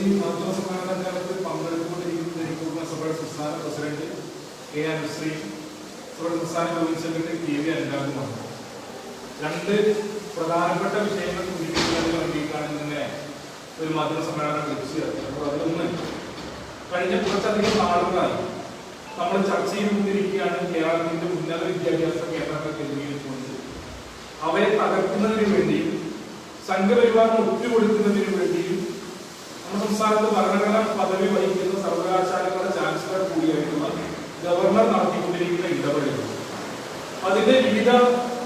ഈ മാധ്യമ സമ്മേളനകാലത്ത് പങ്കെടുത്തുകൊണ്ടിരിക്കുന്ന എനിക്ക് സഭയുടെ സംസ്ഥാന പ്രസിഡന്റ് കെ അനുശ്രീ സഭയുടെ സംസ്ഥാന ജോയിന്റ് സെക്രട്ടറി രണ്ട് പ്രധാനപ്പെട്ട വിഷയങ്ങൾ സൂചിപ്പിക്കുന്നതിന് വേണ്ടിയിട്ടാണ് ഇങ്ങനെ ഒരു മാധ്യമ സമ്മേളനം വിളിച്ചു ചേർത്തത്. അപ്പോൾ അതിലൊന്ന് കഴിഞ്ഞ കുറച്ചധികം നാളുകളായി നമ്മൾ ചർച്ച ചെയ്തുകൊണ്ടിരിക്കുകയാണ് കേരളത്തിന്റെ ഉന്നത വിദ്യാഭ്യാസ കേന്ദ്രങ്ങൾ കേന്ദ്രീകരിച്ചുകൊണ്ട്. അവയെ തകർക്കുന്നതിന് വേണ്ടിയും സംഘപരിവാറിന് ഒറ്റുകൊടുക്കുന്നതിന് വേണ്ടിയും നമ്മുടെ സംസ്ഥാനത്ത് ഭരണഘടനാ പദവി വഹിക്കുന്ന സർവകലാശാലകളുടെ ചാൻസലർ കൂടിയായിട്ടുള്ള ഗവർണർ നടത്തിക്കൊണ്ടിരിക്കുന്ന ഇടപെടലുകൾ. അതിന്റെ വിവിധ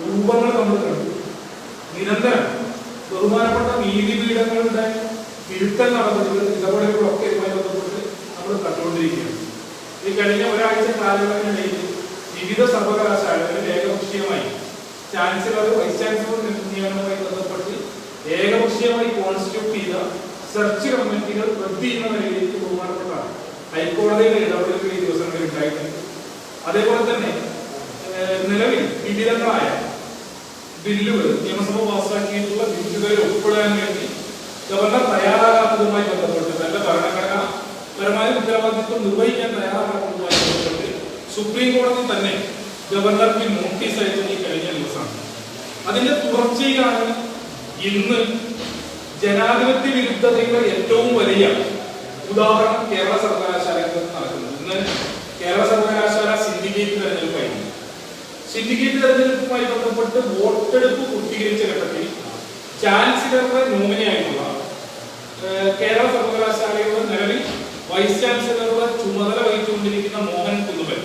രൂപങ്ങൾ നമ്മൾ കണ്ടു. നിരന്തരം ബഹുമാനപ്പെട്ട നീതിപീഠങ്ങളുടെ തിരുത്തൽ നടപടികൾ ഇടപെടലുകളൊക്കെ ഇതുമായി ബന്ധപ്പെട്ട് നമ്മൾ കണ്ടുകൊണ്ടിരിക്കുകയാണ്. ഈ കഴിഞ്ഞ ഒരാഴ്ച കാലയളവിനിടയിൽ വിവിധ സർവകലാശാലകളിൽ ഏകപക്ഷീയമായി ചാൻസലർ വൈസ് ചാൻസലർ നിയമനവുമായി ബന്ധപ്പെട്ട് ഏകപക്ഷീയമായി കോൺസ്റ്റിറ്റ്യൂട്ട് ചെയ്ത സെർച്ച് കമ്മിറ്റികൾ റദ്ദ് ചെയ്യുന്ന നിലയിലേക്ക് പോകാനുള്ളതാണ് ഹൈക്കോടതിയുടെ ഇടപെടലുകൾ ഈ ദിവസങ്ങളിൽ ഉണ്ടായിട്ടുണ്ട്. അതേപോലെ തന്നെ നിലവിൽ വിവിധങ്ങളായ ബില്ലുകൾ നിയമസഭ പാസ്സാക്കിയിട്ടുള്ള ബില്ലുകളിൽ ഒപ്പിടാൻ വേണ്ടി ഗവർണർ തയ്യാറാകാത്തതുമായി ബന്ധപ്പെട്ട് തന്റെ ഭരണഘടന പരമായ ഉത്തരവാദിത്വം നിർവഹിക്കാൻ തയ്യാറാകാത്തതുമായി ബന്ധപ്പെട്ട് സുപ്രീം കോടതി തന്നെ ഗവർണർക്ക് നോട്ടീസ് അയച്ചത് ഈ കഴിഞ്ഞ ദിവസമാണ്. അതിന്റെ തുടർച്ചയിലാണ് ഇന്ന് ജനാധിപത്യ വിരുദ്ധതയുടെ ഏറ്റവും വലിയ ഉദാഹരണം കേരള സർവകലാശാലയിൽ നടക്കുന്നു. ഇന്ന് കേരള സർവകലാശാല സിൻഡിക്കേറ്റ് തെരഞ്ഞെടുപ്പായിരുന്നു സിൻഡിക്കേറ്റ് തെരഞ്ഞെടുപ്പുമായി ബന്ധപ്പെട്ട് വോട്ടെടുപ്പ് പൂർത്തീകരിച്ച ഘട്ടത്തിൽ ചാൻസലറുടെ നോമിനിയായിട്ടുള്ള കേരള സർവകലാശാലയുടെ നിലവിൽ വൈസ് ചാൻസലറുടെ ചുമതല വഹിച്ചുകൊണ്ടിരിക്കുന്ന മോഹൻ കുന്നുവൻ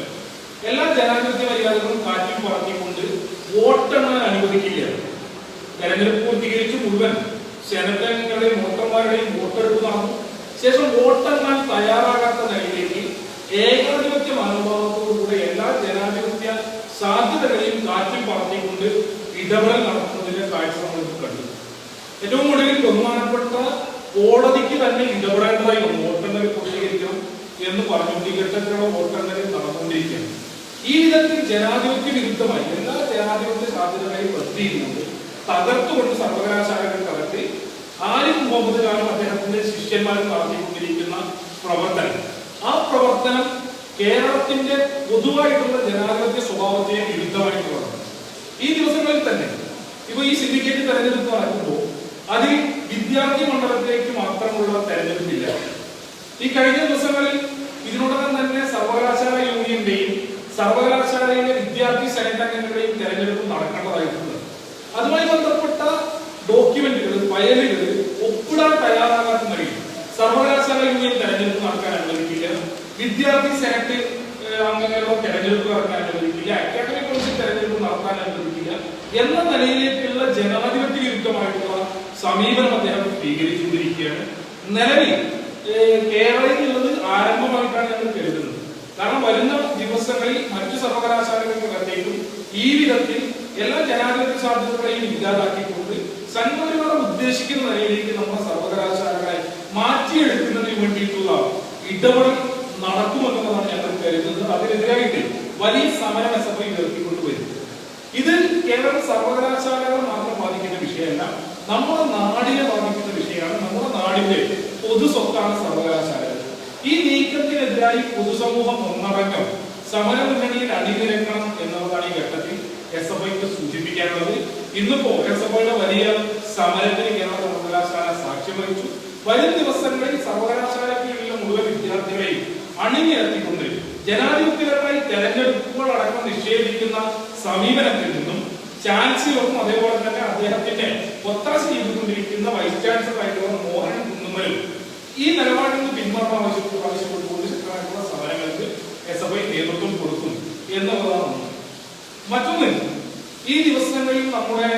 എല്ലാ ജനാധിപത്യ മര്യാദകളും കാറ്റിൽ പറത്തിക്കൊണ്ട് വോട്ടെണ്ണാൻ അനുവദിക്കില്ല തെരഞ്ഞെടുപ്പ് പൂർത്തീകരിച്ച് മുഴുവൻ സെനറ്റംഗങ്ങളുടെയും വോട്ടർമാരുടെയും വോട്ടെടുപ്പ് നടന്നു. ശേഷം വോട്ടെണ്ണാൻ തയ്യാറാകാത്ത നിലയിലേക്ക് ഏകാധിപത്യ മനോഭാവത്തോടുകൂടെ എല്ലാ ജനാധിപത്യ സാധ്യതകളെയും കാറ്റിൽ പറഞ്ഞുകൊണ്ട് ഇടപെടൽ നടത്തുന്നതിന്റെ കാഴ്ച നമ്മൾ കണ്ടു. ഏറ്റവും ഒടുവിൽ ബഹുമാനപ്പെട്ട കോടതിക്ക് തന്നെ ഇടപെടേണ്ടതായി വോട്ടെണ്ണൽ പൂർത്തീകരിക്കണം എന്ന് പറഞ്ഞുകൊണ്ട് ഘട്ടത്തിലുള്ള വോട്ടെണ്ണൽ നടന്നുകൊണ്ടിരിക്കുകയാണ്. ഈ വിധത്തിൽ ജനാധിപത്യ വിരുദ്ധമായി എല്ലാ ജനാധിപത്യ സാധ്യതകളെയും ചെയ്തുകൊണ്ട് തകർത്തുകൊണ്ട് സർവകലാശാലകൾ തകർത്തി ആരിഫ് മുഹമ്മദ് അദ്ദേഹത്തിന്റെ ശിഷ്യന്മാർ നടത്തിക്കൊണ്ടിരിക്കുന്ന പ്രവർത്തനം. ആ പ്രവർത്തനം കേരളത്തിന്റെ പൊതുവായിട്ടുള്ള ജനാധിപത്യ സ്വഭാവത്തെ വിരുദ്ധമായിട്ടുള്ളതാണ് ഈ ദിവസങ്ങളിൽ തന്നെ ഇപ്പൊ ഈ സിൻഡിക്കേറ്റ് തെരഞ്ഞെടുപ്പ് നടക്കുമ്പോൾ അതിൽ വിദ്യാർത്ഥി മണ്ഡലത്തിലേക്ക് മാത്രമുള്ള തെരഞ്ഞെടുപ്പില്ല ഈ കഴിഞ്ഞ ദിവസങ്ങളിൽ ഇതിനോടകം തന്നെ സർവകലാശാല യൂണിയന്റെയും സർവകലാശാലയിലെ വിദ്യാർത്ഥി സെനറ്റ് അംഗങ്ങളുടെയും തെരഞ്ഞെടുപ്പ് നടക്കേണ്ടതായിട്ടുണ്ട്. അതുമായി ബന്ധപ്പെട്ട ഡോക്യുമെന്റുകൾ ഫയലുകൾ ഒപ്പിടാൻ തയ്യാറാകാത്ത നിലയിൽ സർവകലാശാല യൂണിയൻ തെരഞ്ഞെടുപ്പ് നടക്കാൻ അനുവദിക്കില്ല. വിദ്യാർത്ഥി സെനറ്റ് അംഗങ്ങളുടെ തെരഞ്ഞെടുപ്പ് നടക്കാൻ അനുവദിക്കില്ല. അക്കാദമിക് കൗൺസിൽ തെരഞ്ഞെടുപ്പ് നടത്താൻ അനുവദിക്കില്ല എന്ന നിലയിലേക്കുള്ള ജനാധിപത്യ വിരുദ്ധമായിട്ടുള്ള സമീപനം അദ്ദേഹം സ്വീകരിച്ചുകൊണ്ടിരിക്കുകയാണ്. നിലവിൽ കേരളയിൽ കേരളത്തിലുള്ളത് ആരംഭമായിട്ടാണ് ഞങ്ങൾ കരുതുന്നത് കാരണം വരുന്ന ദിവസങ്ങളിൽ മറ്റു സർവകലാശാലകൾക്കകത്തേക്കും ഈ വിധത്തിൽ എല്ലാ ജനാധിപത്യ സാധ്യതകളെയും ഇല്ലാതാക്കിക്കൊണ്ട് സംഘപരിവാർ ഉദ്ദേശിക്കുന്ന നിലയിലേക്ക് നമ്മുടെ സർവകലാശാലകളെ മാറ്റിയെടുക്കുന്നതിന് വേണ്ടിയിട്ടുള്ള ഇടപെടൽ നടക്കുമെന്നുള്ളതാണ് ഞങ്ങൾ കരുതുന്നത്. അതിനെതിരായിട്ട് വലിയ സമരം എസ് എഫ് ഐ ഉയർത്തിക്കൊണ്ടുവരും ഇത് കേവലം സർവകലാശാലകൾ മാത്രം ബാധിക്കുന്ന വിഷയമല്ല നമ്മുടെ നാടിനെ ബാധിക്കുന്ന വിഷയമാണ് നമ്മുടെ നാടിന്റെ പൊതു സ്വത്താണ് സർവകലാശാലകൾ. ഈ നീക്കത്തിനെതിരായി പൊതുസമൂഹം ഒന്നടങ്കം സമര മുന്നണിയിൽ അണിനിരക്കണം എന്നുള്ളതാണ് ഈ ഘട്ടത്തിൽ എസ് എഫ് ഐക്ക് സൂചിപ്പിക്കാനുള്ളത്. ഇന്നിപ്പോ എസ് എഫ് ഐയുടെ വലിയ സമരത്തിന് കേരള സർവകലാശാല സാക്ഷ്യം വഹിച്ചു. വരും ദിവസങ്ങളിൽ സർവകലാശാലയ്ക്കുള്ള മുഴുവൻ വിദ്യാർത്ഥികളെയും അണിനിരത്തിക്കൊണ്ട് ജനാധിപത്യപരമായി തെരഞ്ഞെടുപ്പുകൾ അടക്കം നിഷേധിക്കുന്ന സമീപനത്തിൽ നിന്നും ചാൻസലറും അതേപോലെ തന്നെ അദ്ദേഹത്തിന്റെ ഒത്താശ ചെയ്തുകൊണ്ടിരിക്കുന്ന വൈസ് ചാൻസലർ ആയിട്ടുള്ള മോഹൻ കുന്നുമലും ഈ നിലപാടിൽ നിന്ന് പിന്മാറാൻ ആവശ്യപ്പെട്ടു ആവശ്യപ്പെട്ടുകൊണ്ട് ശക്തമായിട്ടുള്ള സമരങ്ങൾക്ക് എസ് എഫ് ഐ നേതൃത്വം കൊടുക്കും എന്നുള്ളതാണ്. മറ്റൊന്ന് ഈ ദിവസങ്ങളിൽ നമ്മുടെ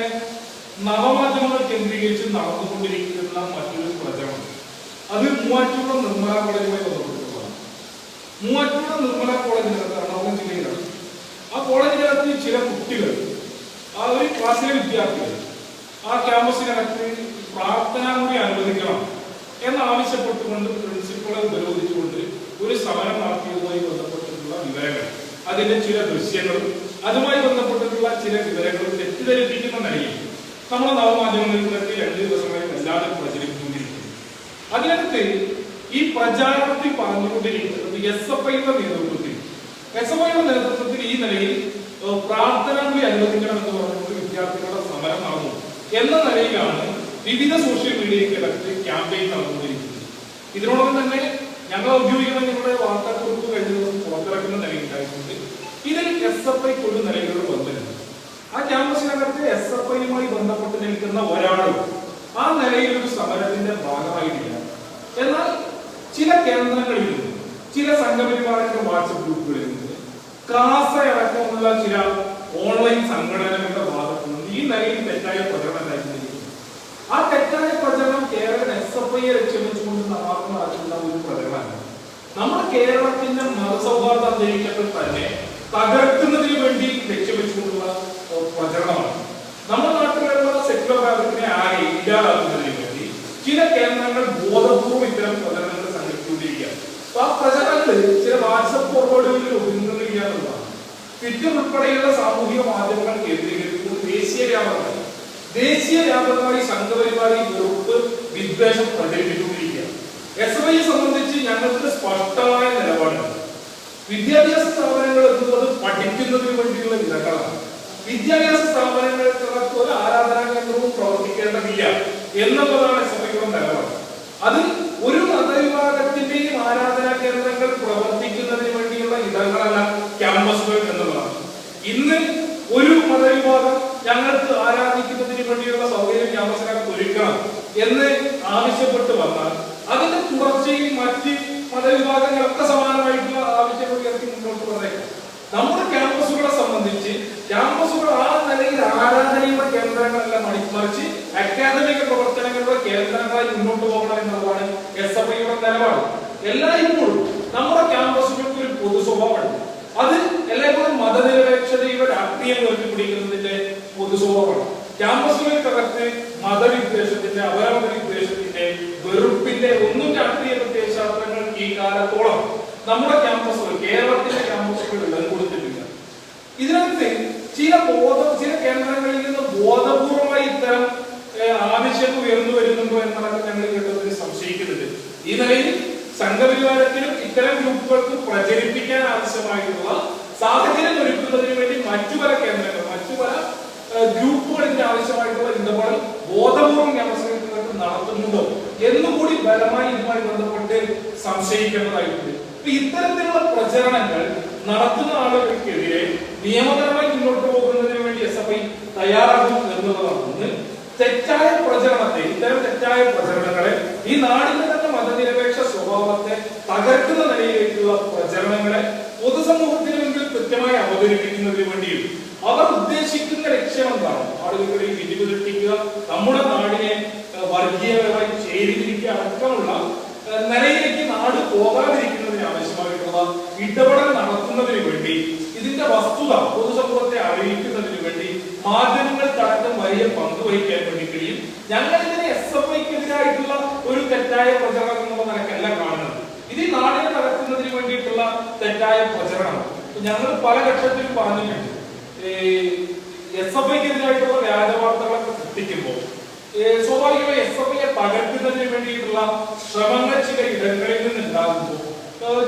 നവമാധ്യമങ്ങൾ കേന്ദ്രീകരിച്ച് നടന്നുകൊണ്ടിരിക്കുന്ന മറ്റൊരു പ്രചരണം. അത് മൂവാറ്റുപുഴ നിർമ്മല കോളേജുമായി ബന്ധപ്പെട്ടിട്ടുള്ളതാണ്. മൂവാറ്റുപുഴ നിർമ്മല കോളേജിനകത്ത് എറണാകുളം ജില്ലയിലാണ്. ആ കോളേജിനകത്ത് ചില കുട്ടികൾ ആ ഒരു ക്ലാസ്സിലെ വിദ്യാർത്ഥികൾ ആ ക്യാമ്പസിനകത്ത് പ്രാർത്ഥനാ കൂടി അനുവദിക്കണം എന്നാവശ്യപ്പെട്ടുകൊണ്ട് പ്രിൻസിപ്പളെ ഉപരോധിച്ചുകൊണ്ട് ഒരു സമരം നടത്തിയതുമായി ബന്ധപ്പെട്ടിട്ടുള്ള വിവരങ്ങൾ അതിന്റെ ചില ദൃശ്യങ്ങളും അതുമായി ബന്ധപ്പെട്ടിട്ടുള്ള ചില വിവരങ്ങളും തെറ്റിദ്ധരിപ്പിക്കുന്ന നിലയിൽ നമ്മുടെ നവമാധ്യമങ്ങളിൽ ഇന്നത്തെ രണ്ട് ദിവസമായി വല്ലാതെ പ്രചരിപ്പിക്കൊണ്ടിരിക്കുന്നു അതിനകത്ത് ഈ പ്രചാരണത്തിൽ പറഞ്ഞുകൊണ്ടിരിക്കുന്നത് എസ് എഫ് ഐയുടെ നേതൃത്വത്തിൽ. എസ് എഫ് ഐയുടെ നേതൃത്വത്തിൽ ഈ നിലയിൽ പ്രാർത്ഥനകൾ അനുവദിക്കണം എന്ന് പറഞ്ഞുകൊണ്ട് വിദ്യാർത്ഥികളുടെ സമരം നടന്നു. എന്ന നിലയിലാണ് വിവിധ സോഷ്യൽ മീഡിയയ്ക്കകത്ത് ക്യാമ്പയിൻ നടന്നുകൊണ്ടിരിക്കുന്നത്. ഇതിനോടൊപ്പം തന്നെ ഞങ്ങൾ ഔദ്യോഗികമായി നിങ്ങളുടെ വാർത്താക്കുറിപ്പ് കഴിഞ്ഞ ദിവസം പുറത്തിറക്കുന്ന നിലയുണ്ടായിട്ടുണ്ട് ഇതിൽ എസ് എഫ് ഐക്ക് നിലയിലുള്ള ബന്ധമുണ്ട് ആ ക്യാമ്പസിനകത്ത് എസ് എഫ് ഐയുമായി ബന്ധപ്പെട്ട് നിൽക്കുന്ന ഒരാളും ആ നിലയിൽ ഒരു സമരത്തിന്റെ ഭാഗമായിട്ടില്ല. എന്നാൽ ചില കേന്ദ്രങ്ങളിൽ നിന്ന് ചില സംഘപരിവാറിന്റെ വാട്സപ്പ് ഗ്രൂപ്പുകളിൽ നിന്ന് കാസ അടക്കമുള്ള ചില ഓൺലൈൻ സംഘടനകളുടെ ഭാഗത്തു നിന്ന് ഈ നിലയിൽ തെറ്റായ പ്രചരണം ഉണ്ടായിരിക്കുന്നു ആ തെറ്റായ പ്രചരണം കേരളം എസ് എഫ് ഐയെ ലക്ഷ്യം വെച്ചുകൊണ്ട് നടന്നു നടക്കുന്ന ഒരു പ്രചരണമാണ്. നമ്മുടെ കേരളത്തിന്റെ മതസൗഹാർദ്ദ അന്തരീക്ഷത്തിൽ തന്നെ തകർക്കുന്നതിന് വേണ്ടി ലക്ഷ്യം വെച്ചുകൊണ്ടുള്ള പ്രചരണമാണ്. നമ്മുടെ നാട്ടിലുള്ള സെക്യുലർ ഭാഗത്തിനെ ആകെ ഇല്ലാതാക്കുന്നതിന് വേണ്ടി ചില കേന്ദ്രങ്ങൾ ബോധപൂർവം ഇത്തരം പ്രചരണങ്ങൾ സംഘടിപ്പിച്ചുകൊണ്ടിരിക്കുകയാണ്. അപ്പൊ ആ ചില വാട്സപ്പ് ഫോർവേഡുകളിൽ ഒതുങ്ങുന്നില്ല എന്നുള്ളതാണ്. ട്വിറ്റർ ഉൾപ്പെടെയുള്ള സാമൂഹിക മാധ്യമങ്ങൾ കേന്ദ്രീകരിക്കുന്നത് ദേശീയ വ്യാപകമായി ദേശീയ വ്യാപകമായി സംഘപരിപാടി ഗ്രൂപ്പ് വിദ്വേഷം പ്രചരിപ്പിച്ചുകൊണ്ടിരിക്കുകയാണ് എസ് സംബന്ധിച്ച് ഞങ്ങൾക്ക് സ്പഷ്ടമായ നിലപാടുണ്ട്. വിദ്യാഭ്യാസ സ്ഥാപനങ്ങൾ എന്നുള്ളത് പഠിക്കുന്നതിന് വേണ്ടിയുള്ള ഇടങ്ങളാണ് വിദ്യാഭ്യാസ സ്ഥാപനങ്ങൾക്കകത്ത് ഒരു ആരാധനാ കേന്ദ്രവും പ്രവർത്തിക്കേണ്ടതില്ല എന്നുള്ളതാണ് ഐയുടെ നിലപാട് അത് ഒരു മതവിഭാഗത്തിന്റെയും ആരാധനാ കേന്ദ്രങ്ങൾ പ്രവർത്തിക്കുന്നതിന് വേണ്ടിയുള്ള ഇടങ്ങളല്ല ക്യാമ്പസുകൾ എന്നുള്ളതാണ്. ഇന്ന് ഒരു മതവിഭാഗം ഞങ്ങൾക്ക് ആരാധിക്കുന്നതിന് വേണ്ടിയുള്ള സൗകര്യം ക്യാമ്പസിനകത്ത് ഒരുക്കണം എന്ന് ആവശ്യപ്പെട്ട് വന്നാൽ അതിന്റെ തുടർച്ചയിൽ മറ്റ് മതവിഭാഗങ്ങളൊക്കെ സമാനമായിട്ടുള്ള ആവശ്യങ്ങൾ ഉയർത്തി മുന്നോട്ട് പറഞ്ഞേക്കാം നമ്മുടെ ക്യാമ്പസുകളെ സംബന്ധിച്ച് ക്യാമ്പസുകൾ ആ നിലയിൽ ആരാധനയുടെ കേന്ദ്രങ്ങളല്ല മറിച്ച് അക്കാദമിക പ്രവർത്തനങ്ങളുടെ കേന്ദ്രങ്ങളായി മുന്നോട്ട് പോകണം എന്നുള്ളതാണ് എസ് എഫ് ഐയുടെ നിലപാട്. എല്ലായ്പ്പോഴും നമ്മുടെ ക്യാമ്പസുകൾക്ക് ഒരു പൊതു സ്വഭാവമുണ്ട്. അത് എല്ലായ്പ്പോഴും മതനിരപേക്ഷതയുടെ രാഷ്ട്രീയം ഉയർത്തിപ്പിടിക്കുന്നതിന്റെ പൊതു സ്വഭാവമാണ്. ക്യാമ്പസുകൾക്കകത്ത് മതവിദ്വേഷത്തിന്റെ അവരവ വിദ്വേഷത്തിന്റെ വെറുപ്പിന്റെ ഒന്നും രാഷ്ട്രീയ പ്രത്യയശാസ്ത്രങ്ങൾ ഈ കാലത്തോളം നമ്മുടെ ക്യാമ്പസുകൾ കേരളത്തിന്റെ ക്യാമ്പസുകൾ ഇടം കൊടുത്തിട്ടില്ല. ഇതിനകത്ത് ചില ബോധ ചില കേന്ദ്രങ്ങളിൽ നിന്ന് ബോധപൂർവമായി ഇത്തരം ആവശ്യം ഉയർന്നു വരുന്നുണ്ടോ എന്നതൊക്കെ ഞങ്ങൾ കേട്ടതിൽ സംശയിക്കുന്നുണ്ട്. ഈ നിലയിൽ സംഘപരിവാരത്തിലും ഇത്തരം ഗ്രൂപ്പുകൾക്ക് പ്രചരിപ്പിക്കാൻ ആവശ്യമായിട്ടുള്ള സാഹചര്യം ഒരുക്കുന്നതിന് വേണ്ടി മറ്റു പല കേന്ദ്രങ്ങൾ മറ്റു പല ഗ്രൂപ്പുകളിന്റെ ആവശ്യമായിട്ടുള്ള ഇടപെടൽ ബോധപൂർവം ക്യാമ്പസുകൾക്ക് നടത്തുന്നുണ്ടോ എന്നുകൂടി ബലമായി ഇതുമായി ബന്ധപ്പെട്ട് സംശയിക്കേണ്ടതായിട്ടുണ്ട്. ഇത്തരത്തിലുള്ള പ്രചരണങ്ങൾ നടത്തുന്ന ആളുകൾക്കെതിരെ നിയമപരമായി മുന്നോട്ട് പോകുന്നതിന് വേണ്ടി എസ് എഫ് ഐ തയ്യാറാകും എന്നുള്ളതാണ്. ഒന്ന് തെറ്റായ പ്രചരണത്തെ ഇത്തരം തെറ്റായ പ്രചരണങ്ങളെ ഈ നാടിന്റെ തന്നെ മതനിരപേക്ഷ സ്വഭാവത്തെ തകർക്കുന്ന നിലയിലേക്കുള്ള പ്രചരണങ്ങളെ പൊതുസമൂഹത്തിന് മുമ്പിൽ കൃത്യമായി അവതരിപ്പിക്കുന്നതിന് വേണ്ടിയും അവർ ഉദ്ദേശിക്കുന്ന ലക്ഷ്യം എന്താണ്? ആളുകളിൽ വിരിവ് സൃഷ്ടിക്കുക നമ്മുടെ നാടിനെ വർഗീയപരമായി ചേരിതിരിക്കുക അടക്കമുള്ള നിലയിലേക്ക് നാട് പോകാതിരിക്കുന്നതിന് ആവശ്യമായിട്ടുള്ള ഇടപെടൽ നടത്തുന്നതിന് വേണ്ടി ഇതിന്റെ വസ്തുത പൊതുസമൂഹത്തെ അറിയിക്കുന്നതിന് വേണ്ടി മാധ്യമങ്ങൾക്കടക്കം വലിയ പങ്ക് വഹിക്കാൻ വേണ്ടി കഴിയും. ഞങ്ങൾ ഇതിനെ എസ് എഫ് ഐക്കെതിരായിട്ടുള്ള ഒരു തെറ്റായ പ്രചരണം എന്നുള്ള നിലക്കല്ല കാണുന്നത്. ഇത് നാടിനെ തകർക്കുന്നതിന് വേണ്ടിയിട്ടുള്ള തെറ്റായ പ്രചരണം. ഞങ്ങൾ പല ഘട്ടത്തിലും പറഞ്ഞിട്ടുണ്ട്. എസ് എഫ് ഐക്കെതിരായിട്ടുള്ള വ്യാജ വാർത്തകളൊക്കെ സൃഷ്ടിക്കുമ്പോൾ സ്വാഭാവികമായി എസ് എഫ് ഐയെ തകർക്കുന്നതിന് വേണ്ടിയിട്ടുള്ള ശ്രമങ്ങൾ ചില ഇടങ്ങളിൽ നിന്നുണ്ടാകുമ്പോൾ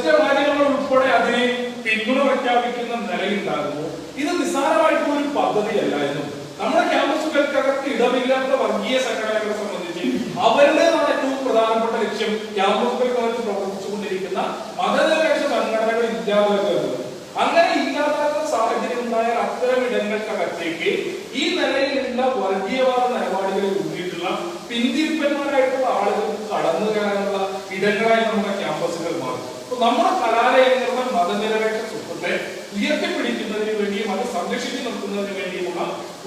ചില കാര്യങ്ങൾ ഉൾപ്പെടെ അതിനെ പിന്തുണ പ്രഖ്യാപിക്കുന്ന നിലയുണ്ടാകുമ്പോൾ ഇത് നിസ്സാരമായിട്ടുള്ള ഒരു പദ്ധതിയല്ല എന്നും. നമ്മുടെ ക്യാമ്പസുകൾക്കകത്ത് ഇടമില്ലാത്ത വർഗീയ സംഘടനകളെ സംബന്ധിച്ച് അവരുടേതാണ് ഏറ്റവും പ്രധാനപ്പെട്ട ലക്ഷ്യം ക്യാമ്പസുകൾക്കകത്ത് പ്രവർത്തിച്ചുകൊണ്ടിരിക്കുന്ന മതനിരപേക്ഷ സംഘടനകൾ ഇല്ലാതാക്കുക അങ്ങനെ ഇല്ലാതാക്കുന്ന സാഹചര്യം ഉണ്ടായാൽ അത്തരം ഇടങ്ങൾക്കകത്തേക്ക് ഈ നിലയിലുള്ള വർഗീയവാദ നിലപാടുകളിൽ ഉണ്ടിയിട്ടുള്ള പിന്തിരിപ്പന്മാരായിട്ടുള്ള ആളുകൾ കടന്നു കയറാനുള്ള ഇടങ്ങളായി നമ്മുടെ ക്യാമ്പസുകൾ മാറും. നമ്മുടെ കലാലയങ്ങളുടെ മതനിരപേക്ഷ സ്വത്വത്തെ ഉയർത്തിപ്പിടിക്കുന്നതിന് വേണ്ടിയും അത് സംരക്ഷിച്ചു നിർത്തുന്നതിന് വേണ്ടിയുമുള്ള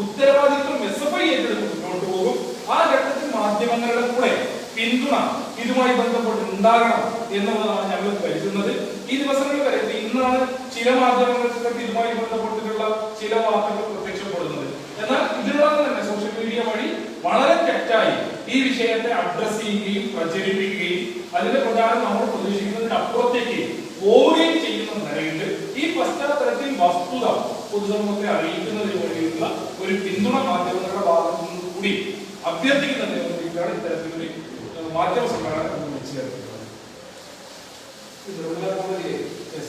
ഉത്തരവാദിത്വം എസ് എഫ് ഐ ഏറ്റെടുത്ത് മുന്നോട്ട് പോകും. ആ ഘട്ടത്തിൽ മാധ്യമങ്ങളുടെ കൂടെ പിന്തുണ ഇതുമായി ബന്ധപ്പെട്ട് ഉണ്ടാകണം എന്നുള്ളതാണ് ഞങ്ങൾ കരുതുന്നത്. ഈ ദിവസങ്ങളിൽ വരെ ഇന്നാണ് ചില മാധ്യമങ്ങൾക്ക് ഇതുമായി ബന്ധപ്പെട്ടിട്ടുള്ള ചില വാർത്തകൾ പ്രത്യക്ഷപ്പെടുന്നത്. എന്നാൽ ഇതിനോടൊപ്പം തന്നെ സോഷ്യൽ മീഡിയ വഴി വളരെ തെറ്റായി ഈ വിഷയത്തെ അഡ്രസ് ചെയ്യുകയും പ്രചരിപ്പിക്കുകയും അതിന്റെ പ്രകാരം നമ്മൾ പ്രതീക്ഷിക്കുന്നതിന് അപ്പുറത്തേക്ക് പോവുകയും ചെയ്യുന്ന നിലയിൽ ഈ പശ്ചാത്തലത്തിൽ വസ്തുത പൊതുസമൂഹത്തെ അറിയിക്കുന്നതിന് വേണ്ടിയിട്ടുള്ള ഒരു പിന്തുണ മാധ്യമങ്ങളുടെ ഭാഗത്തു നിന്ന് കൂടി അഭ്യർത്ഥിക്കുന്നതിന് വേണ്ടിയിട്ടാണ് ഇത്തരത്തിലൊരു മാധ്യമ വിളിച്ചു ചേർക്കുന്നത് Yes.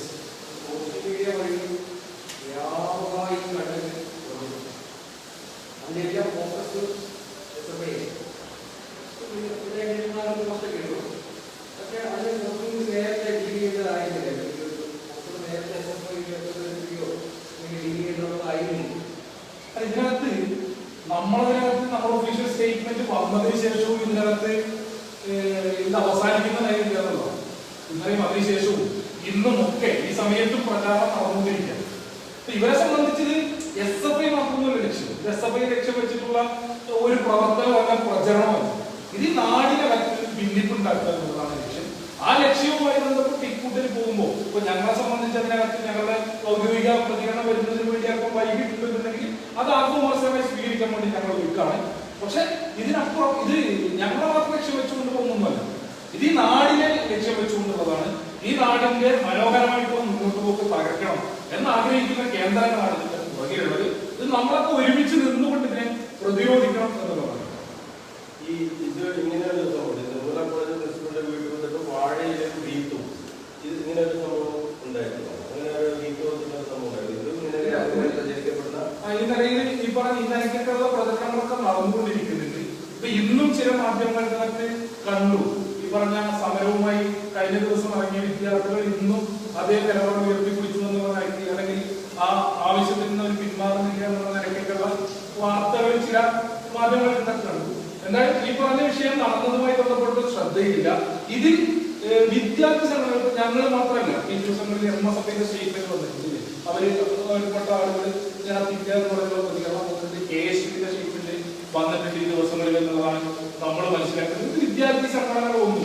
സോഷ്യൽ മീഡിയ വഴി വ്യാപകമായി കണ്ടന്റ് തുടങ്ങി അതിന്റെ ഫോക്കസ് പക്ഷേ അതിന് കുറച്ചുകൂടി നേരത്തെ ഡീൽ ചെയ്തതായിരുന്നില്ല കുറച്ചുകൂടി നേരത്തെ S F I video deal ചെയ്യേണ്ടതായിരുന്നു അല്ല, ഇതിനകത്ത് നമ്മളതിനകത്ത് നമ്മുടെ ഒഫീഷ്യൽ സ്റ്റേറ്റ്മെന്റ് വന്നതിന് ശേഷവും ഇതിനകത്ത് ഏഹ്, ഇത് അവസാനിക്കുന്ന നയമില്ലെന്നുള്ളതാണ് ഇന്നലെയും അതിനുശേഷവും ഇന്നും ഒക്കെ ഈ സമയത്തും പ്രചാരണം നടന്നുകൊണ്ടിരിക്കുകയാണ് അപ്പൊ ഇവരെ സംബന്ധിച്ചത് എസ് എഫ് ഐ മാത്രമൊന്നുമല്ല ലക്ഷ്യം എസ് എഫ് ഐ ലക്ഷ്യം വെച്ചിട്ടുള്ള ഒരു പ്രവർത്തനമല്ല പ്രചരണമല്ല ഇത് ഈ നാടിനകത്ത് ഭിന്നിപ്പുണ്ടാക്കുക എന്നുള്ളതാണ് ലക്ഷ്യം ആ ലക്ഷ്യവുമായി ബന്ധപ്പെട്ട് ഇക്കൂട്ടിൽ ഇപ്പൊ ഞങ്ങളെ സംബന്ധിച്ച് അതിനകത്ത് ഞങ്ങളുടെ ഔദ്യോഗിക പ്രതികരണം വരുന്നതിന് വേണ്ടി അപ്പം വൈകിട്ട് വരുന്നുണ്ടെങ്കിൽ അത് ആത്മവിമർശനമായി സ്വീകരിക്കാൻ വേണ്ടി ഞങ്ങൾ ഒരുക്കാണ്. പക്ഷെ ഇതിനപ്പുറം ഇത് ഞങ്ങളെ മാത്രം ലക്ഷ്യം വെച്ചുകൊണ്ട് പോകുന്നൊന്നുമല്ല ഇത് ഈ നാടിനെ ലക്ഷ്യം വെച്ചുകൊണ്ടുള്ളതാണ് ഈ നാടിന്റെ മനോഹരമായിട്ടുള്ള മുന്നോട്ട് പോക്ക് തകർക്കണം എന്ന് ആഗ്രഹിക്കുന്ന കേന്ദ്രങ്ങളാണ് ഇതിന്റെ പുറകെയുള്ളത്. ഇത് നമ്മളൊക്കെ ഒരുമിച്ച് നിന്നുകൊണ്ട് ഇതിനെ പ്രതിരോധിക്കണം എന്നുള്ളതാണ്. ഈ ഇത് ഇങ്ങനെ ഒരു സംഭവം നിർമ്മല കോളേജ് പ്രിൻസിപ്പളിന്റെ വീട്ടിൽ വന്നിട്ട് വാഴയിലെ വീട്ടും ഇത് ഇങ്ങനെ ഒരു സംഭവം ഉണ്ടായിരുന്നു അങ്ങനെ ഒരു വീട്ടു വന്നിട്ടുള്ള സംഭവം ഉണ്ടായിരുന്നു ഇത് ഇങ്ങനെ അങ്ങനെ ആ, ഈ പറഞ്ഞ ഈ നിലയ്ക്കൊക്കെയുള്ള പ്രചരണങ്ങളൊക്കെ നടന്നുകൊണ്ടിരിക്കുന്നുണ്ട്. ഇപ്പൊ ഇന്നും ചില മാധ്യമങ്ങളിലൊക്കെ കണ്ടു. ഈ പറഞ്ഞ സമരവുമായി കഴിഞ്ഞ ദിവസം ഇറങ്ങിയ വിദ്യാർത്ഥികൾ ഇന്നും അതേ നിലപാട് ഉയർത്തിപ്പിടിച്ചു എന്നുള്ള നിലയ്ക്ക് അല്ലെങ്കിൽ ആ ആവശ്യത്തിൽ നിന്ന് അവർ പിന്മാറുന്നില്ല എന്നുള്ള നിലയ്ക്കൊക്കെയുള്ള വാർത്തകൾ ചില മാധ്യമങ്ങളിൽ കണ്ടു. എന്നാൽ ഈ പറഞ്ഞ വിഷയം നടന്നതുമായി ബന്ധപ്പെട്ട് ശ്രദ്ധയില്ല. ഇതിൽ വിദ്യാർത്ഥി സംഘടനകൾ ഞങ്ങൾ മാത്രമല്ല ഈ ദിവസങ്ങളിൽ എം എസ് എഫിന്റെ സ്റ്റേറ്റ്മെന്റ് വന്നിട്ടുണ്ട്. അവർ പെട്ട ആളുകൾ ഇതിനകത്ത് എന്ന് പറയുന്ന പ്രതികരണം വന്നിട്ടുണ്ട്. കെ എസ് യുടെ സ്റ്റേറ്റ്മെന്റ് വന്നിട്ടുണ്ട് ഈ ദിവസങ്ങളിൽ എന്നുള്ളതാണ് നമ്മൾ മനസ്സിലാക്കുന്നത്. വിദ്യാർത്ഥി സംഘടനകളൊന്നും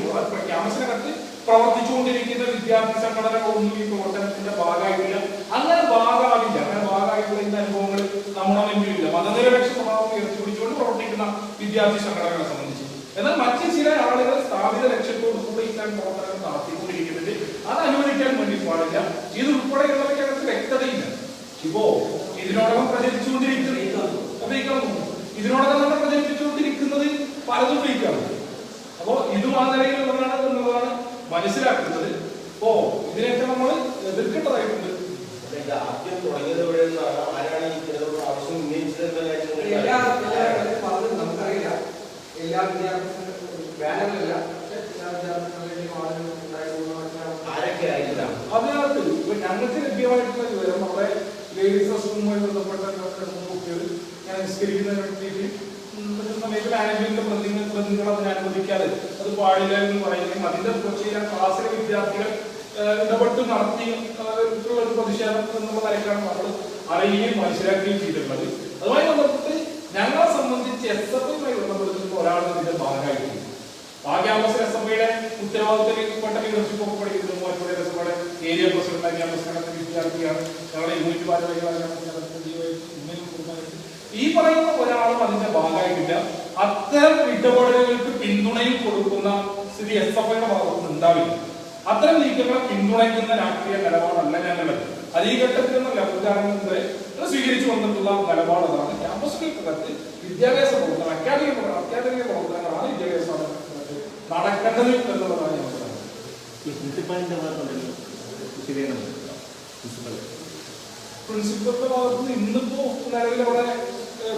ക്യാമ്പസിനകത്ത് പ്രവർത്തിച്ചുകൊണ്ടിരിക്കുന്ന വിദ്യാർത്ഥി സംഘടനകളൊന്നും ഈ പ്രവർത്തനത്തിന്റെ ഭാഗമായിട്ടില്ല. അങ്ങനെ ഭാഗമാവില്ല. അങ്ങനെ ഭാഗമായിട്ടുള്ള ഇതിന്റെ അനുഭവങ്ങൾ നമ്മുടെ മുന്നിലില്ല മതനിരപേക്ഷ സ്വഭാവം ഉയർത്തിപ്പിടിച്ചുകൊണ്ട് പ്രവർത്തിക്കുന്ന വിദ്യാർത്ഥി സംഘടനകളെ സംബന്ധിച്ച്. എന്നാൽ മറ്റ് ചില ആളുകൾ സ്ഥാപിത ലക്ഷ്യത്തോടു കൂടി ഇത്തരം പ്രവർത്തനങ്ങൾ നടത്തിക്കൊണ്ടിരിക്കുന്നുണ്ട്. അത് അനുവദിക്കാൻ വേണ്ടി പാടില്ല. ഇത് ഉൾപ്പെടെയുള്ളവയ്ക്കകത്ത് വ്യക്തതയില്ല. ഇപ്പോ ഇതിനോടകം പ്രചരിച്ചുകൊണ്ടിരിക്കുന്നത് ഇതിനോടകം നമ്മൾ പ്രചരിപ്പിച്ചുകൊണ്ടിരിക്കുന്നത് പലതും ഫേക്കാണ് അപ്പോ ഇത് ആ നിലയിലുള്ളതാണ് എന്നുള്ളതാണ് മനസ്സിലാക്കുന്നത്. ഓ ഇതിനൊക്കെ നമ്മൾ എതിർക്കേണ്ടതായിട്ടുണ്ട്. ആദ്യം തുടങ്ങിയത് നിന്നാണ് ആരാണ് ഈ ആവശ്യം ഉന്നയിച്ചത് എന്ന കാര്യം എല്ലാ എല്ലാ കാര്യത്തിലും പറഞ്ഞത് നമുക്കറിയില്ല എല്ലാ വിദ്യാർത്ഥികളും ബാനറിലല്ല എല്ലാ വിദ്യാർത്ഥികളുടെയും ആളുകൾ ഉണ്ടായിരുന്നു ആരൊക്കെ ആയിരിക്കാം അതിനകത്ത് ഇപ്പൊ ഞങ്ങൾക്ക് ലഭ്യമായിട്ടുള്ള വിവരം നമ്മുടെ ലേഡീസ് റെസ്റ്റുമായി ബന്ധപ്പെട്ട രണ്ട് മൂന്ന് കുട്ടികൾ സമയത്ത് മാനേജ്മെന്റിന്റെ അനുവദിക്കാതെ അത് പാടില്ല എന്ന് പറയുകയും അതിന്റെ തുടർച്ചയിൽ ക്ലാസ്സിലെ വിദ്യാർത്ഥികൾ ഇടപെട്ട് നടത്തി ഒരു പ്രതിഷേധം എന്നുള്ള നിലക്കാണ് നമ്മൾ അറിയുകയും മനസ്സിലാക്കുകയും ചെയ്തിട്ടുള്ളത്. അതുമായി ബന്ധപ്പെട്ട് ഞങ്ങളെ സംബന്ധിച്ച് എസ് എഫ് ഐയുമായി ബന്ധപ്പെടുത്തുന്ന ഒരാൾ ഇതിന്റെ ഭാഗമായിട്ടുണ്ട്. ഭാഗ്യാമസ് എസ് എഫ് ഐയുടെ ഉത്തരവാദിത്തപ്പെട്ട ലീഡർഷിപ്പ് ഏരിയ പ്രസിഡന്റ് വിദ്യാർത്ഥിയാണ്. ഞങ്ങളുടെ യൂണിറ്റ് ഈ പറയുന്ന ഒരാളും അതിന്റെ ഭാഗമായിട്ടില്ല. അത്തരം ഇടപെടലുകൾക്ക് പിന്തുണയും കൊടുക്കുന്ന സ്ഥിതി എസ് എഫ് ഐയുടെ ഭാഗത്ത് ഉണ്ടാവില്ല. അത്തരം നീക്കങ്ങളെ പിന്തുണയ്ക്കുന്ന രാഷ്ട്രീയ നിലപാടല്ല ഞങ്ങളുള്ളത് അത് ഈ ഘട്ടത്തിൽ നിന്നല്ല പ്രചാരണം സ്വീകരിച്ചു വന്നിട്ടുള്ള നിലപാട് അതാണ്. ക്യാമ്പസുകൾക്കകത്ത് വിദ്യാഭ്യാസ പ്രവർത്തനം അക്കാദമിക അക്കാദമിക പ്രവർത്തനങ്ങളാണ് വിദ്യാഭ്യാസ നടക്കേണ്ടത് എന്നുള്ളതാണ് ഞാൻ പറയുന്നത് ഈ പ്രിൻസിപ്പാളിന്റെ ഭാഗത്തുണ്ടല്ലോ. വിശദീകരണം പ്രിൻസിപ്പൽ പ്രിൻസിപ്പലിന്റെ ഭാഗത്ത് ഇന്നിപ്പോ നിലവിൽ അവിടെ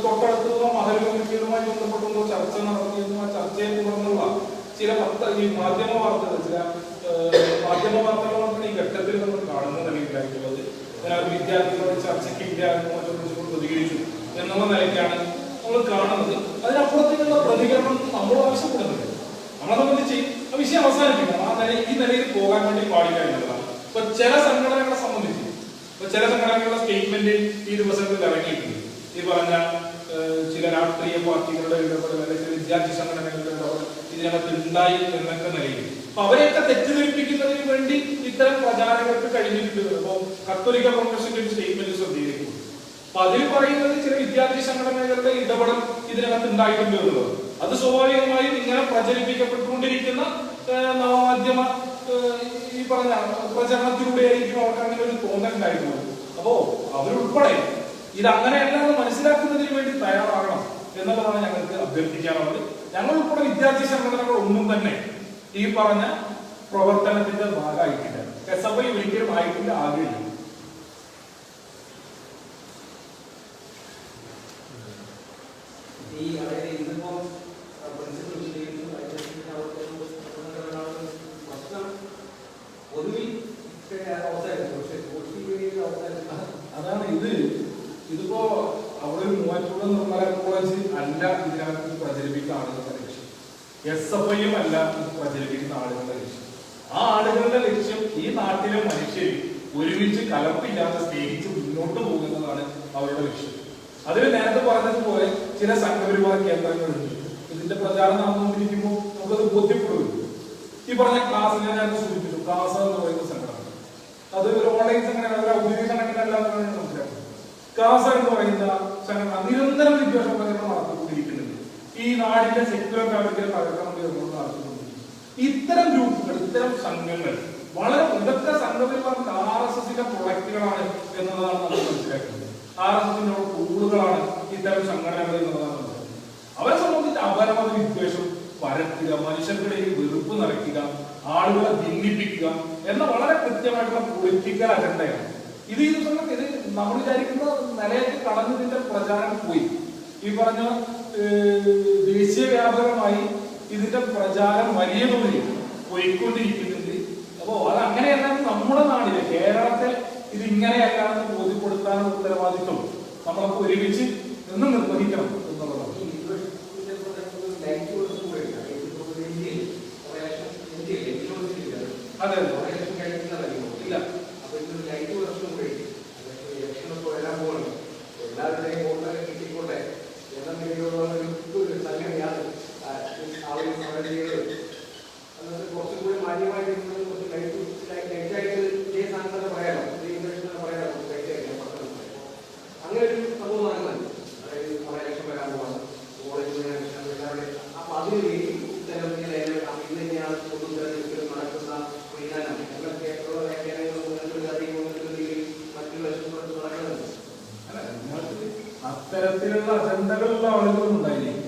തൊട്ടടുത്തുള്ള മഹൽ കമ്മിറ്റികളുമായി ബന്ധപ്പെട്ടുള്ള ചർച്ച നടത്തിയതും ആ ചർച്ചയെ തുടർന്നുള്ള ചില പത്ര ഈ മാധ്യമ വാർത്തകൾ ചില മാധ്യമ വാർത്തകൾ മാത്രമാണ് ഈ ഘട്ടത്തിൽ നമ്മൾ കാണുന്ന നിലയിലായിട്ടുള്ളത് വിദ്യാർത്ഥികളോട് ചർച്ചയ്ക്ക് ഇല്ല എന്ന് മറ്റു പ്രതികരിച്ചു എന്നുള്ള നിലയ്ക്കാണ് നമ്മൾ കാണുന്നത്. അതിനപ്പുറത്തേക്കുള്ള പ്രതികരണം നമ്മൾ ആവശ്യപ്പെടുന്നുണ്ട് നമ്മളെ സംബന്ധിച്ച് ആ വിഷയം അവസാനിപ്പിക്കണം ആ നില ഈ നിലയിൽ പോകാൻ വേണ്ടി പാടില്ല എന്നുള്ളതാണ്. ഇപ്പൊ ചില സംഘടനകളെ സംബന്ധിച്ച് ഇപ്പൊ ചില സംഘടനകളുടെ സ്റ്റേറ്റ്മെന്റ് ഈ ദിവസങ്ങളിൽ ഇറങ്ങിയിട്ടുണ്ട്. ഈ പറഞ്ഞ ചില രാഷ്ട്രീയ പാർട്ടികളുടെ ഇടപെടൽ അല്ലെങ്കിൽ വിദ്യാർത്ഥി സംഘടനകളുടെ ഇടപെടൽ ഇതിനകത്ത് ഉണ്ടായി എന്നൊക്കെ നിലയിൽ. അപ്പൊ അവരെയൊക്കെ തെറ്റിദ്ധരിപ്പിക്കുന്നതിന് വേണ്ടി ഇത്തരം പ്രചാരകർക്ക് കഴിഞ്ഞിട്ടുണ്ട്. അപ്പോ കത്തോലിക്ക കോൺഗ്രസിന്റെ ഒരു സ്റ്റേറ്റ്മെന്റ് ശ്രദ്ധിക്കുന്നു അപ്പൊ അതിൽ പറയുന്നത് ചില വിദ്യാർത്ഥി സംഘടനകളുടെ ഇടപെടൽ ഇതിനകത്ത് ഉണ്ടായിട്ടുണ്ട് എന്നുള്ളത്. അത് സ്വാഭാവികമായും ഇങ്ങനെ പ്രചരിപ്പിക്കപ്പെട്ടുകൊണ്ടിരിക്കുന്ന നവമാധ്യമ ഈ പറഞ്ഞ പ്രചരണത്തിലൂടെ ആയിരിക്കും അവർക്ക് അങ്ങനെ ഒരു തോന്നലുണ്ടായിരുന്നത് അപ്പോ അവരുൾപ്പെടെ ഇത് അങ്ങനെയല്ല എന്ന് മനസ്സിലാക്കുന്നതിന് വേണ്ടി തയ്യാറാകണം എന്നുള്ളതാണ് ഞങ്ങൾക്ക് അഭ്യർത്ഥിക്കാനുള്ളത്. ഞങ്ങൾ ഉൾപ്പെടെ വിദ്യാർത്ഥി സംഘടനകൾ ഒന്നും തന്നെ ഈ പറഞ്ഞ പ്രവർത്തനത്തിന്റെ ഭാഗമായിട്ടില്ല. എസ് എഫ് ഐ ഒരിക്കലും ആയിട്ടില്ല ആഗ്രഹിക്കും ഈ അതായത് ഇന്നിപ്പോ പ്രിൻസിപ്പൽ വിശദീകരിച്ചു അതിനനുസരിച്ച് അവർക്ക് പ്രശ്നം പൊതുവിൽ അവസാനിച്ചു പക്ഷെ സോഷ്യൽ മീഡിയയിൽ അവസാനിച്ചു അതാണ് ഇത് ഇതിപ്പോ അവിടെ ഒരു മൂവാറ്റുപുഴ നിർമ്മല കോളേജ് അല്ല ഇതിനകത്ത് പ്രചരിപ്പിക്കുന്ന ആളുകളുടെ ലക്ഷ്യം ഇത് പ്രചരിപ്പിക്കുന്ന ആളുകളുടെ ലക്ഷ്യം. ആ ആളുകളുടെ ലക്ഷ്യം ഈ നാട്ടിലെ മനുഷ്യർ ഒരുമിച്ച് കലപ്പില്ലാതെ സ്നേഹിച്ച് മുന്നോട്ട് പോകുന്നതാണ് അവരുടെ ലക്ഷ്യം. അതിൽ നേരത്തെ പറഞ്ഞതുപോലെ ചില സംഘപരിവാർ കേന്ദ്രങ്ങളുണ്ട്. ഇതിന്റെ പ്രചാരണം നടന്നുകൊണ്ടിരിക്കുമ്പോൾ നമുക്കത് ബോധ്യപ്പെടും. ഈ പറഞ്ഞ ക്ലാസ് ഞാൻ നേരത്തെ സൂചിപ്പിച്ചു. ക്ലാസ് എന്ന് പറയുന്ന സംഘടന. അത് ഒരു ഓൺലൈൻ സംഘടന ഒരു ഔദ്യോഗിക സംഘടനല്ല എന്നാണ് ഞാൻ മനസ്സിലാക്കുന്നത്. ക്ലാസ് എന്ന് പറയുന്ന സംഘടന നിരന്തരം വിദ്വേഷ പ്രചരണം നടത്തിക്കൊണ്ടിരിക്കുന്നുണ്ട് ഈ നാടിന്റെ സെക്യുലർ ഫാബ്രിക്കിനെ തകർക്കാൻ വേണ്ടി ഇത്തരം ഗ്രൂപ്പുകൾ ഇത്തരം സംഘങ്ങൾ വളരെ ഇതൊക്കെ പറഞ്ഞ ആർ എസ് എസിന്റെ പ്രൊഡക്റ്റുകളാണ് എന്നതാണ് നമ്മൾ മനസ്സിലാക്കുന്നത് ആർ എസ് എസിന്റെ കൂടുതലാണ് ഇത്തരം സംഘടനകൾ മനസ്സിലാക്കുന്നത് അവരെ സംബന്ധിച്ച് അപരമത വിദ്വേഷം പരത്തുക മനുഷ്യർക്കിടയിൽ വെറുപ്പ് നിറയ്ക്കുക ആളുകളെ ഭിന്നിപ്പിക്കുക എന്ന വളരെ കൃത്യമായിട്ടുള്ള പൊളിറ്റിക്കൽ അജണ്ടയാണ് ഇത് ഇത് നമ്മൾ വിചാരിക്കുന്ന നിലയൊക്കെ കടന്നതിന്റെ പ്രചാരം പോയി. ഈ പറഞ്ഞ ദേശീയ വ്യാപകമായി ഇതിന്റെ പ്രചാരം വലിയ തോതിൽ പോയിക്കൊണ്ടിരിക്കുന്നുണ്ട്. അപ്പോ അത് അങ്ങനെയല്ല നമ്മുടെ നാടിൽ കേരളത്തിൽ ഇത് ഇങ്ങനെയല്ലാന്ന് ബോധ്യപ്പെടുത്താനുള്ള ഉത്തരവാദിത്വം നമ്മളൊക്കെ ഒരുമിച്ച് നിന്ന് നിർവഹിക്കണം എന്നുള്ളതാണ്. അതെ വിദ്വേഷത്തിന്റെ പ്രൊഡക്റ്റ് ലൈറ്റ് കൊടുത്തു പോയില്ല ഇന്ത്യയിൽ റിലേഷൻ ഇന്ത്യയിൽ എക്സ്പ്ലോസില്ല അതെ അതെ റിലേഷൻ കഴിക്കുന്നതല്ലോ ഇല്ല അപ്പൊ ഇതൊരു ലൈറ്റ് വർഷം കൂടി ഇലക്ഷനൊക്കെ വരാൻ പോകണം എല്ലാവരുടെയും വോട്ടൊക്കെ കിട്ടിക്കോട്ടെ എന്ന നിലയിലുള്ള ഒരു ഒരു സംഗതിയാണ് ആ, ആ ഒരു സമരത്തിൽ അന്നത്തെ കുറച്ചും കൂടി മാന്യമായിട്ട് ഇരുന്നത് കുറച്ച് ലൈറ്റ് ലൈറ്റായിട്ട് ഇതേ സാധനം തന്നെ പറയാമോ ഇതേ ഇലക്ഷൻ തന്നെ പറയാമോ കുറച്ച് ലൈറ്റായിട്ട് ഞാൻ പറഞ്ഞു അങ്ങനെ ഒരു സംഭവം നടക്കുന്നുണ്ട് അതായത് നമ്മുടെ ഇലക്ഷൻ വരാൻ പോകണം കോളേജിൽ ഇലക്ഷൻ എല്ലാവരുടെയും അപ്പൊ അതിന് വേണ്ടി ഇത്തരം ഇങ്ങനെ അപ്പൊ ഇത് തന്നെയാണ് പൊതു തെരഞ്ഞെടുപ്പിൽ നടക്കുന്ന വിധാനം എന്നൊക്കെ ഉള്ള വ്യാഖ്യാനങ്ങൾ മുന്നോട്ട് അറിയുമ്പോൾ മറ്റുള്ള ഇലക്ഷനുകൾ നടക്കുന്നുണ്ട് അല്ല, നിങ്ങൾക്ക് അത്തരത്തിലുള്ള അജണ്ടകളുള്ള ആളുകളും ഉണ്ടായിരിക്കും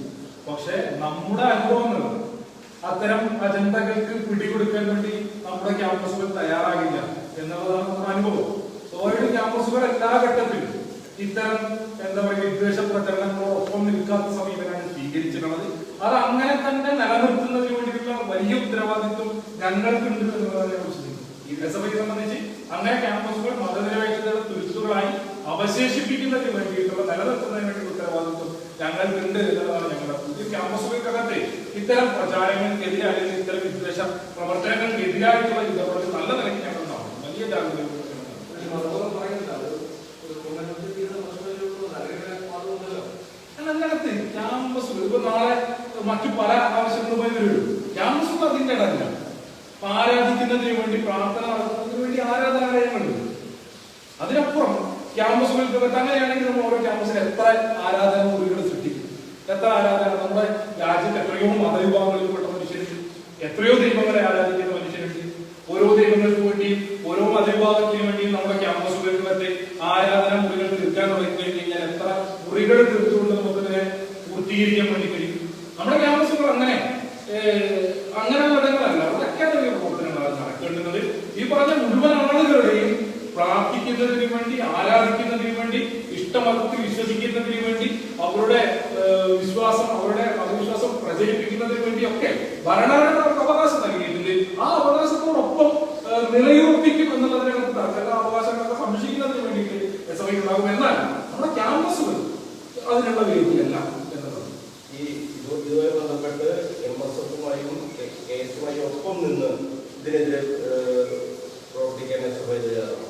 പക്ഷെ നമ്മുടെ അനുഭവങ്ങൾ അത്തരം അജണ്ടകൾക്ക് പിടികൊടുക്കാൻ വേണ്ടി നമ്മുടെ ക്യാമ്പസുകൾ തയ്യാറാകില്ല എന്നുള്ളതാണ് നമ്മുടെ അനുഭവം സ്വാഭാവിക ക്യാമ്പസുകൾ എല്ലാ ഘട്ടത്തിലും ഇത്തരം എന്താ പറയുക വിദ്വേഷ പ്രചരണങ്ങളോടൊപ്പം നിൽക്കാത്ത സമീപനമാണ് സ്വീകരിച്ചിട്ടുള്ളത് അത് അങ്ങനെ തന്നെ നിലനിർത്തുന്നതിന് വേണ്ടിയിട്ടുള്ള വലിയ ഉത്തരവാദിത്വം ഞങ്ങൾക്കുണ്ട് ഞാൻ വിശ്വസിക്കുന്നത് ഈ രസഭയെ സംബന്ധിച്ച് അങ്ങനെ ക്യാമ്പസുകൾ മതനിരപേക്ഷതയുടെ തുരുത്തുകളായി അവശേഷിപ്പിക്കുന്നതിന് വേണ്ടിയിട്ടുള്ള നിലനിർത്തുന്നതിന് വേണ്ടി ഉത്തരവാദിത്വം ഞങ്ങൾക്കുണ്ട് എന്നുള്ളതാണ് ഞങ്ങളുടെ പുതിയ ക്യാമ്പസുകൾക്കകത്ത് ഇത്തരം പ്രചാരങ്ങൾക്കെതിരെ അല്ലെങ്കിൽ ഇത്തരം വിദ്വേഷ പ്രവർത്തനങ്ങൾക്കെതിരായിട്ടുള്ള ഇടപെടൽ നല്ല നിലയ്ക്ക് ഞങ്ങൾ നടത്തും വലിയ ജാഗ്രത ക്യാമ്പസുകൾ ഇപ്പൊ നാളെ മറ്റു പല ആവശ്യങ്ങളുമായി വരും ക്യാമ്പസുകൾ അതിന്റെ ഇടല്ല ആരാധിക്കുന്നതിന് വേണ്ടി പ്രാർത്ഥന നടത്തുന്നതിന് വേണ്ടി ആരാധനാലയങ്ങളുണ്ട് അതിനപ്പുറം ക്യാമ്പസുകൾക്ക് അങ്ങനെയാണെങ്കിൽ നമ്മൾ ഓരോ ക്യാമ്പസിൽ എത്ര ആരാധന മുറികൾ സൃഷ്ടിക്കും എത്ര ആരാധന നമ്മുടെ രാജ്യത്ത് എത്രയോ മതവിഭാഗങ്ങളിൽ പെട്ട മനുഷ്യരുണ്ട്. എത്രയോ ദൈവങ്ങളെ ആരാധിക്കുന്ന മനുഷ്യരുണ്ട്. ഓരോ ദൈവങ്ങൾക്ക് വേണ്ടി ഓരോ മതവിഭാഗത്തിന് വേണ്ടിയും നമ്മുടെ ക്യാമ്പസുകൾക്ക് മറ്റേ ആരാധന മുറികൾ തീർക്കാൻ തുടങ്ങി കഴിഞ്ഞ് കഴിഞ്ഞാൽ എത്ര മുറികൾ തീർത്തുകൊണ്ട് നമുക്ക് ഇതിനെ പൂർത്തീകരിക്കാൻ വേണ്ടി കഴിയും നമ്മുടെ ക്യാമ്പസുകൾ അങ്ങനെ ഏഹ്, അങ്ങനെയുള്ള ഇടങ്ങളല്ല അവിടെ അക്കാദമിക പ്രവർത്തനങ്ങളാണ് നടക്കേണ്ടുന്നത് ഈ പറഞ്ഞ മുഴുവൻ ആളുകളുടെയും പ്രാർത്ഥിക്കുന്നതിന് വേണ്ടി ആരാധിക്കുന്നതിന് വേണ്ടി ഇഷ്ടമതത്തിൽ വിശ്വസിക്കുന്നതിന് വേണ്ടി അവരുടെ വിശ്വാസം അവരുടെ മതവിശ്വാസം പ്രചരിപ്പിക്കുന്നതിന് വേണ്ടിയൊക്കെ ഭരണഘടന അവർക്ക് അവകാശം നൽകിയിട്ടുണ്ട്. ആ അവകാശത്തോടൊപ്പം നിലയുറപ്പിക്കും നിലയുറപ്പിക്കും എന്നുള്ളതിനകത്ത് തർക്ക അവകാശങ്ങളൊക്കെ സംരക്ഷിക്കുന്നതിന് വേണ്ടിയിട്ട് എസ് ഐ ഉണ്ടാകും. എന്നാൽ നമ്മുടെ ക്യാമ്പസുകൾ അതിനുള്ള വേദിയല്ല എന്നുള്ളത് ഈ ഇത് ഇതുമായി ബന്ധപ്പെട്ട് എം എസ് എഫുമായും കെ എസുമായും ഒപ്പം നിന്ന് ഇതിനെതിരെ ഏഹ്, പ്രവർത്തിക്കാൻ എസ് എഫ് ഐ തയ്യാറാണ്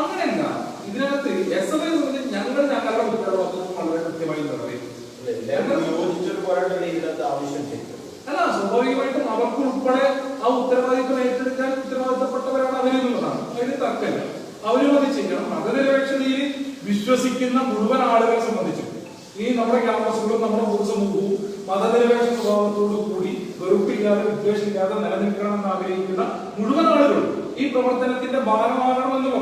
അങ്ങനെയല്ല ഇതിനകത്ത് എസ് എഫ് ഐ സംബന്ധിച്ച് ഞങ്ങൾ ഞങ്ങളുടെ ഉത്തരവാദിത്വം വളരെ കൃത്യമായി നിറവേറ്റും എല്ലാവരും യോജിച്ചൊരു പോരാട്ടമല്ലേ ഇതിനകത്ത് ആവശ്യം ചെയ്തത് അല്ല സ്വാഭാവികമായിട്ടും അവർക്ക് ഉൾപ്പെടെ ആ ഉത്തരവാദിത്വം ഏറ്റെടുക്കാൻ ഉത്തരവാദിത്തപ്പെട്ടവരാണ് അവരെന്നുള്ളതാണ് അതിന് തർക്കമില്ല അവരും അത് ചെയ്യണം മതനിരപേക്ഷതയിൽ വിശ്വസിക്കുന്ന മുഴുവൻ ആളുകളെ സംബന്ധിച്ചു. ഈ നമ്മുടെ ക്യാമ്പസുകളും നമ്മുടെ പൊതുസമൂഹവും മതനിരപേക്ഷ സ്വഭാവത്തോടു കൂടി വെറുപ്പില്ലാതെ വിദ്വേഷമില്ലാതെ നിലനിൽക്കണമെന്ന് ആഗ്രഹിക്കുന്ന മുഴുവൻ ആളുകളും ഈ പ്രവർത്തനത്തിന്റെ ഭാഗമാകണം പറഞ്ഞു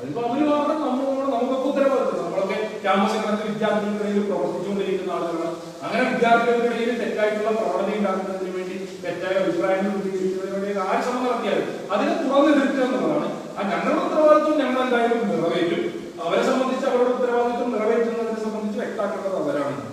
അതിപ്പോ അവർ മാത്രം നമ്മളോട് നമുക്കൊക്കെ ഉത്തരവാദിത്തം. നമ്മളൊക്കെ ക്യാമ്പസിനകത്ത് വിദ്യാർത്ഥികൾക്കിടയിൽ പ്രവർത്തിച്ചുകൊണ്ടിരിക്കുന്ന ആളുകളാണ്. അങ്ങനെ വിദ്യാർത്ഥികൾക്കിടയിൽ തെറ്റായിട്ടുള്ള പ്രവണത ഉണ്ടാക്കുന്നതിന് വേണ്ടി തെറ്റായ അഭിപ്രായങ്ങൾ രൂപീകരിക്കുന്നതിന് വേണ്ടി ആര് ശ്രമം നടത്തിയാലും അതിനെ തുറന്നെതിർക്കുക എന്നുള്ളതാണ്. ആ ഞങ്ങളുടെ ഉത്തരവാദിത്വം ഞങ്ങൾ എന്തായാലും നിറവേറ്റും. അവരെ സംബന്ധിച്ച് അവരുടെ ഉത്തരവാദിത്വം സംബന്ധിച്ച് അവരാണ്